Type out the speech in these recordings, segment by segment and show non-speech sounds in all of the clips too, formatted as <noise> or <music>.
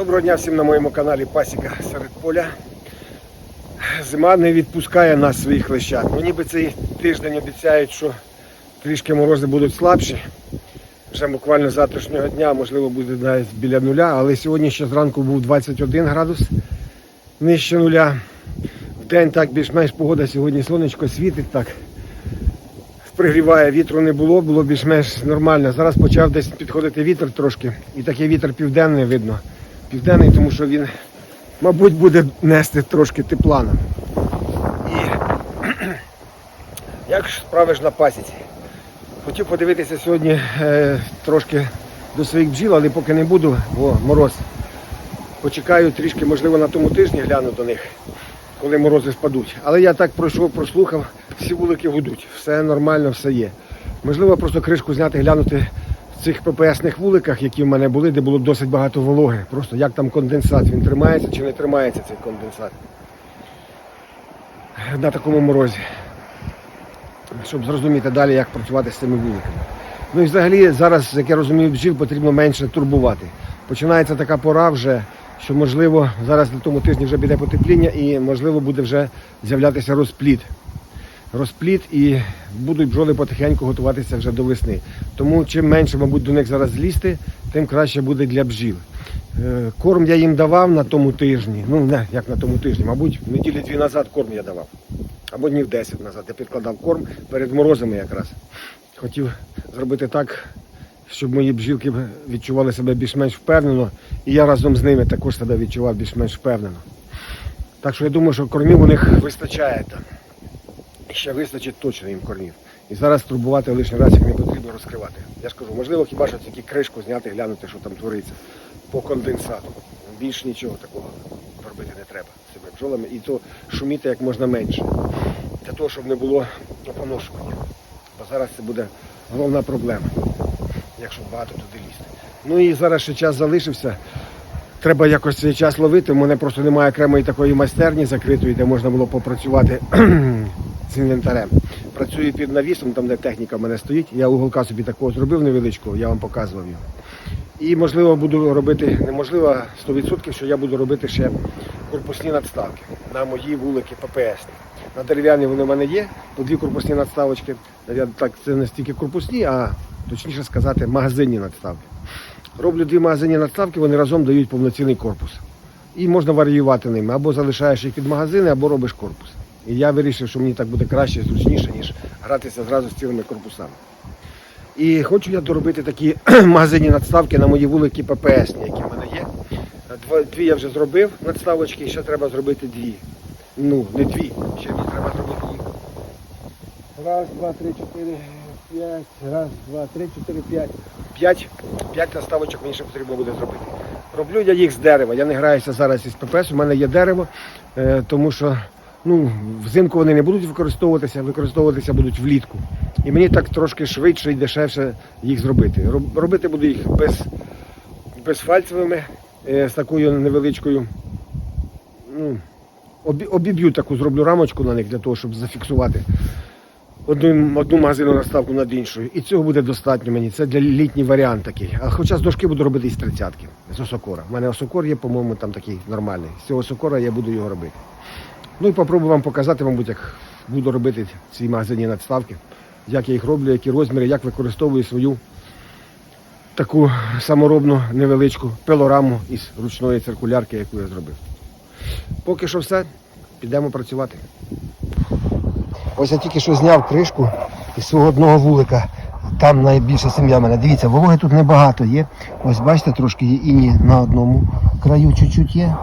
Доброго дня всім на моєму каналі Пасіка серед поля. Зима не відпускає нас своїх лещат. Ну ніби цей тиждень обіцяють, що трішки морози будуть слабші. Вже буквально з завтрашнього дня, можливо, буде навіть біля нуля, але сьогодні ще зранку був 21 градус нижче нуля. В день так більш-менш погода сьогодні сонечко світить так. Пригріває, вітру не було, було більш-менш нормально. Зараз почав десь підходити вітер трошки. І такий вітер південний видно. Південний, тому що він, мабуть, буде нести трошки тепла нам. І <clears throat> як ж справи ж на пасіці? Хотів подивитися сьогодні е, трошки до своїх бджіл, але поки не буду, бо мороз. Почекаю трішки, можливо, на тому тижні гляну до них, коли морози спадуть. Але я так пройшов, прослухав, всі вулики гудуть, все нормально, все є. Можливо, просто кришку зняти, глянути цих ППСних вуликах, які в мене були, де було досить багато вологи. Просто як там конденсат, він тримається чи не тримається цей конденсат на такому морозі щоб зрозуміти далі, як працювати з цими вуликами. Ну і взагалі зараз, як я розумію, бджіл потрібно менше турбувати. Починається така пора вже, що можливо зараз на тому тижні вже піде потепління і можливо буде вже з'являтися розпліт. Розпліт і будуть бджоли потихеньку готуватися вже до весни. Тому чим менше, мабуть, до них зараз злізти, тим краще буде для бджіл. Е, Корм я їм давав на тому тижні. Ну, не як на тому тижні, мабуть, неділі дві назад корм я давав. Або днів 10 назад. Я підкладав корм перед морозами якраз. Хотів зробити так, щоб мої бджілки відчували себе більш-менш впевнено, і я разом з ними також себе відчував більш-менш впевнено. Так що я думаю, що кормів у них вистачає там. Ще вистачить точно їм кормів. І зараз турбувати лишній раз їх не потрібно розкривати. Я ж кажу, можливо, хіба що тільки кришку зняти, глянути, що там твориться по конденсату. Більш нічого такого робити не треба з цими бджолами. І то шуміти як можна менше. Для того, щоб не було поношування. Бо зараз це буде головна проблема, якщо багато туди лізти. Ну і зараз ще час залишився. Треба якось цей час ловити. У мене просто немає окремої такої майстерні закритої, де можна було попрацювати <clears throat> <clears throat> з інвентарем. Працюю під навісом, там де техніка в мене стоїть. Я уголка собі такого зробив невеличкого, я вам показував його. І можливо буду робити, неможливо 100%, що я буду робити ще корпусні надставки на мої вулики ППС. На дерев'яні вони в мене є, по дві корпусні надставочки. Я так це не стільки корпусні, а точніше сказати, магазинні надставки. Роблю дві магазинні надставки, вони разом дають повноцінний корпус. І можна варіювати ними. Або залишаєш їх під магазини, або робиш корпус. І я вирішив, що мені так буде краще, зручніше, ніж гратися зразу з цілими корпусами. І хочу я доробити такі <clears throat> магазинні надставки на мої вулики ППСні, які в мене є. Дві я вже зробив надставочки, і ще треба зробити дві. Ну, не дві, ще мені треба зробити їх. Раз, два, три, чотири, п'ять. Раз, два, три, чотири, п'ять. П'ять, п'ять наставочок мені ще потрібно буде зробити. Роблю я їх з дерева. Я не граюся зараз із ППС, у мене є дерево, е, тому що ну, взимку вони не будуть використовуватися, використовуватися будуть влітку. І мені так трошки швидше і дешевше їх зробити. Робити буду їх без, безфальцевими, е, з такою невеличкою. Ну, обіб'ю таку, зроблю рамочку на них для того, щоб зафіксувати одну, одну магазинну наставку над іншою. І цього буде достатньо мені. Це для літній варіант такий. А хоча з дошки буду робити із тридцятки, з осокора. У мене осокор є, по-моєму, там такий нормальний. З цього осокора я буду його робити. Ну і попробую вам показати, мабуть, як буду робити ці магазинні надставки, як я їх роблю, які розміри, як використовую свою таку саморобну невеличку пилораму із ручної циркулярки, яку я зробив. Поки що все, підемо працювати. Ось я тільки що зняв кришку із свого одного вулика. Там найбільша сім'я мене. Дивіться, вологи тут небагато є. Ось бачите, трошки є іні на одному краю чуть-чуть є.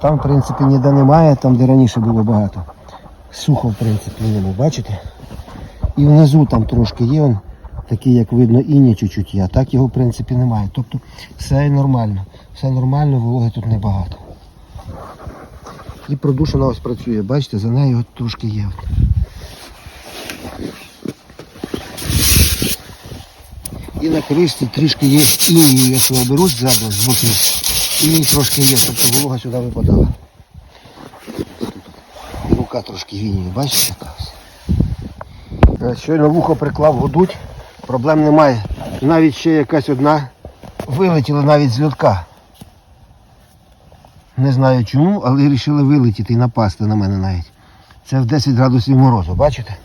Там, в принципі, ніде немає, там, де раніше було багато. Сухо, в принципі, ньому, бачите? І внизу там трошки є, он, такий, як видно, іні чуть-чуть є, а так його, в принципі, немає. Тобто все нормально. Все нормально, вологи тут небагато. І продушена ось працює, бачите, за нею трошки є. І на кришці трішки є інію, якщо я беру з забрав боків. Трошки є, тобто волога сюди випадала. Рука трошки вінює, бачите? Щойно вухо приклав, гудуть, проблем немає. Навіть ще якась одна вилетіла навіть з льотка. Не знаю чому, але вирішили вилетіти і напасти на мене навіть. Це в 10 градусів морозу, бачите?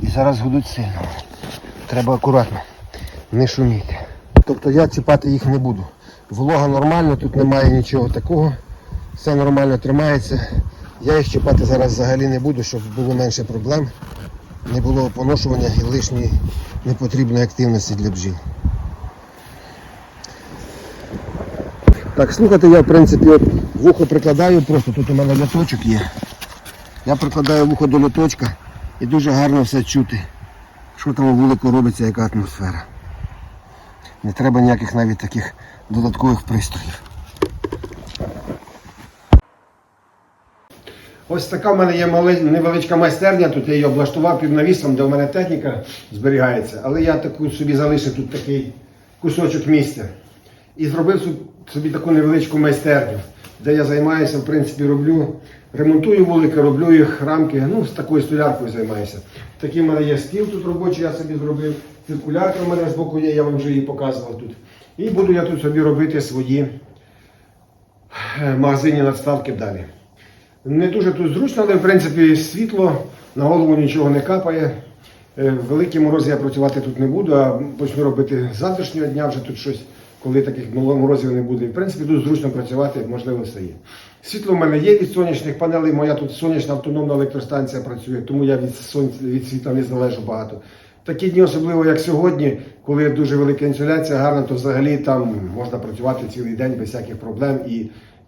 І зараз гудуть сильно. Треба акуратно, не шуміти. Тобто я чіпати їх не буду. Волога нормальна, тут немає нічого такого. Все нормально тримається. Я їх чіпати зараз взагалі не буду, щоб було менше проблем. Не було поношування і лишньої непотрібної активності для бджіл. Так, слухайте, я в принципі от вухо прикладаю, просто тут у мене ляточок є. Я прикладаю вухо до ляточка і дуже гарно все чути, що там у вулику робиться, яка атмосфера. Не треба ніяких навіть таких додаткових пристроїв. Ось така в мене є невеличка майстерня, тут я її облаштував під навісом, де в мене техніка зберігається, але я таку собі залишив тут такий кусочок місця. І зробив собі таку невеличку майстерню, де я займаюся, в принципі, роблю, ремонтую вулики, роблю їх рамки, ну, з такою столяркою займаюся. Такий в мене є стіл тут робочий, я собі зробив. Циркулярка в мене з боку є, я вам вже її показував тут. І буду я тут собі робити свої е, магазинні надставки далі. Не дуже тут зручно, але в принципі світло, на голову нічого не капає. Е, В великий мороз я працювати тут не буду, а почну робити з завтрашнього дня вже тут щось, коли таких морозів не буде. В принципі, тут зручно працювати, можливо, все є. Світло в мене є від сонячних панелей, моя тут сонячна автономна електростанція працює, тому я від, сон... від світла не залежу багато. Такі дні, особливо як сьогодні, коли дуже велика інсоляція гарна, то взагалі там можна працювати цілий день без всяких проблем. І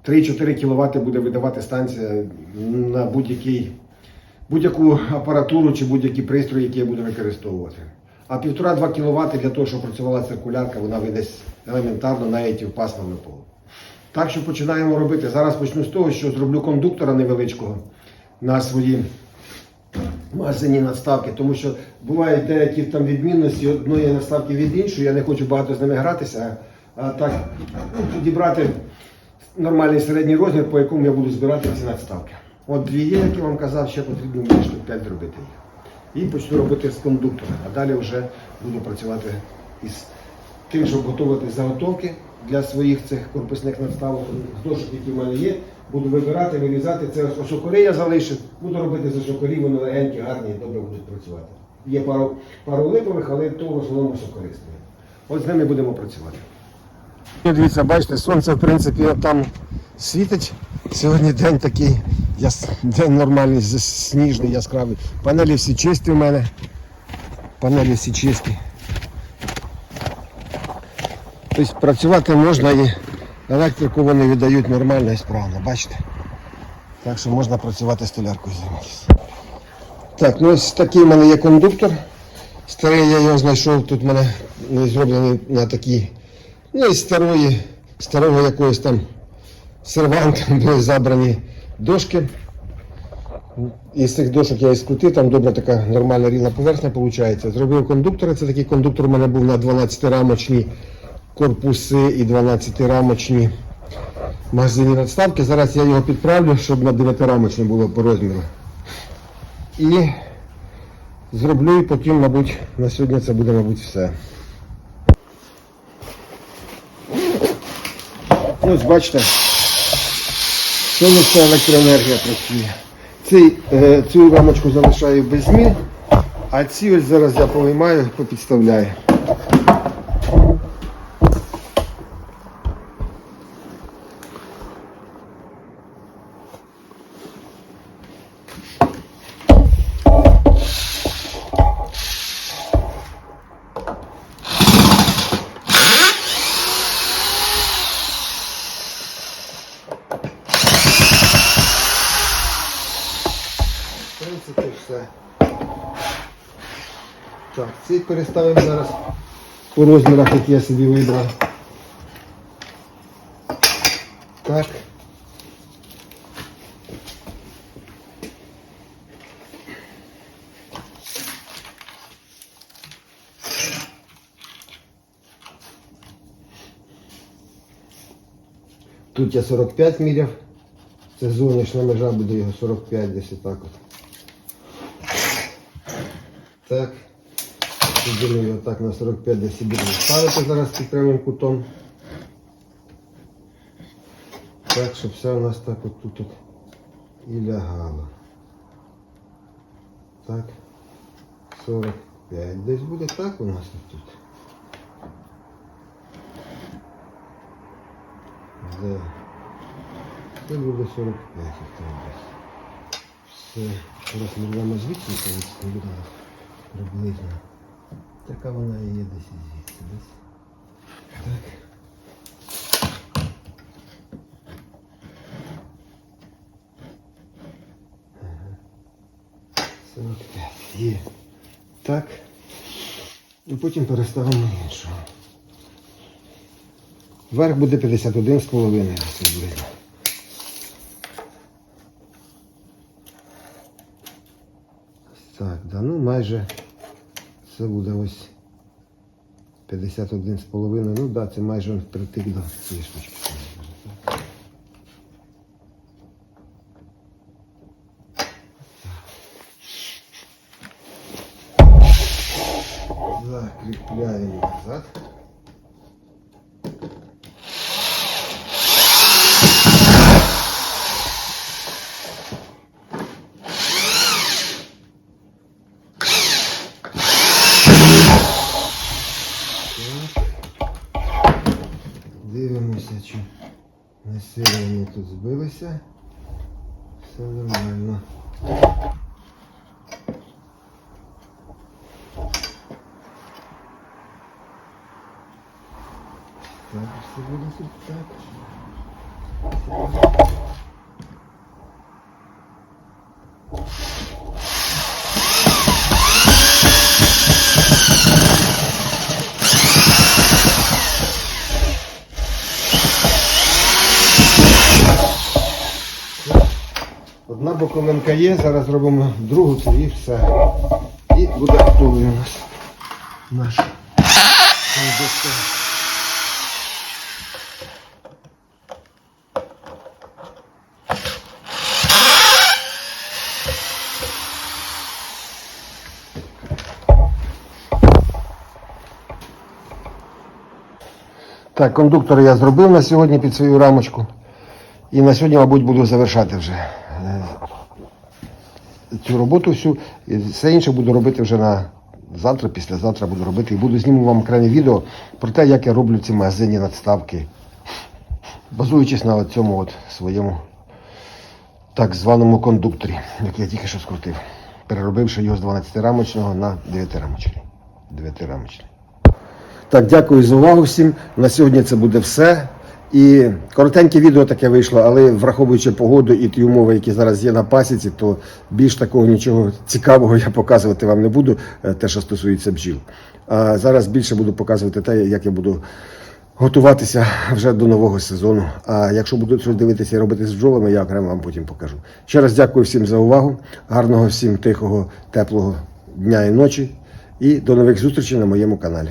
3-4 кВт буде видавати станція на будь-який, будь-яку апаратуру чи будь-які пристрої, які я буду використовувати. А 1,5-2 кВт для того, щоб працювала циркулярка, вона видасть елементарно навіть в пасмурне поле. Так що починаємо робити. Зараз почну з того, що зроблю кондуктора невеличкого на свої магазинні надставки, тому що бувають деякі там відмінності одної надставки від іншої. Я не хочу багато з ними гратися, а, так ну, підібрати нормальний середній розмір, по якому я буду збирати ці надставки. От дві є, як я вам казав, ще потрібно мені штук 5 зробити їх. І почну робити з кондуктора. А далі вже буду працювати із тим, щоб готувати заготовки для своїх цих корпусних надставок, з дошок, які в мене є. Буду вибирати, вирізати. Це ось осокори я залишив. Буду робити з осокорів, вони легенькі, гарні добре будуть працювати. Є пару, пару липових, але то в основному осокори. От з ними будемо працювати. Дивіться, бачите, сонце в принципі там світить. Сьогодні день такий, день нормальний, сніжний, яскравий. Панелі всі чисті в мене. Панелі всі чисті. Тобто працювати можна і електрику вони віддають нормально і справно, бачите? Так що можна працювати столяркою займатися. Так, ну ось такий в мене є кондуктор. Старий я його знайшов, тут в мене зроблений на такій, ну із старої, старого якогось там серванта <laughs> були забрані дошки. Із цих дошок я і скрутив, там добра така нормальна рівна поверхня виходить. Зробив кондуктори, це такий кондуктор у мене був на 12-рамочні корпуси і 12-рамочні магазині надставки. Зараз я його підправлю, щоб на 9-рамочні було по розміру. І зроблю і потім, мабуть, на сьогодні це буде, мабуть, все. Ось бачите, сонячна електроенергія працює. Цей, е, цю рамочку залишаю без змін, а ці ось зараз я повиймаю, попідставляю. В все. Так, ці переставимо зараз по розмірах, які я собі вибрав. Так. Тут я 45 міряв. Це зовнішня межа буде його 45 десь отак от. Так. Його так на 45 десь і будемо ставити зараз під прямим кутом. так, щоб все у нас так от тут от і лягало. Так. 45. Десь буде так у нас тут. Да. Це буде 45 от там десь. Все. Зараз ми будемо звідси це буде приблизно. Така вона і є десь звідси. Десь. Так. Ага. 45 є. Так. І потім переставимо іншу. Верх буде 51 з половиною приблизно. Так, да, ну майже це буде ось 51 з половиною. Ну так, да, це майже притик до цієї штучки. Закріпляємо назад. Чи не сильно вони тут збилися. Все нормально. Так, все буде тут так. Одна боковинка є, зараз робимо другу це і все. І буде готовий у нас наш кондуктор. Так, кондуктор я зробив на сьогодні під свою рамочку. І на сьогодні, мабуть, буду завершати вже цю роботу всю. Все інше буду робити вже на завтра, післязавтра буду робити. І буду зніму вам окреме відео про те, як я роблю ці магазинні надставки, базуючись на цьому от своєму так званому кондукторі, який я тільки що скрутив, переробивши його з 12-рамочного на 9-рамочний. 9-рамочний. Так, дякую за увагу всім. На сьогодні це буде все. І коротеньке відео таке вийшло, але враховуючи погоду і ті умови, які зараз є на пасіці, то більш такого нічого цікавого я показувати вам не буду, е, те, що стосується бджіл. А зараз більше буду показувати те, як я буду готуватися вже до нового сезону. А якщо буду щось дивитися і робити з бджолами, я окремо вам потім покажу. Ще раз дякую всім за увагу. Гарного всім тихого, теплого дня і ночі. І до нових зустрічей на моєму каналі.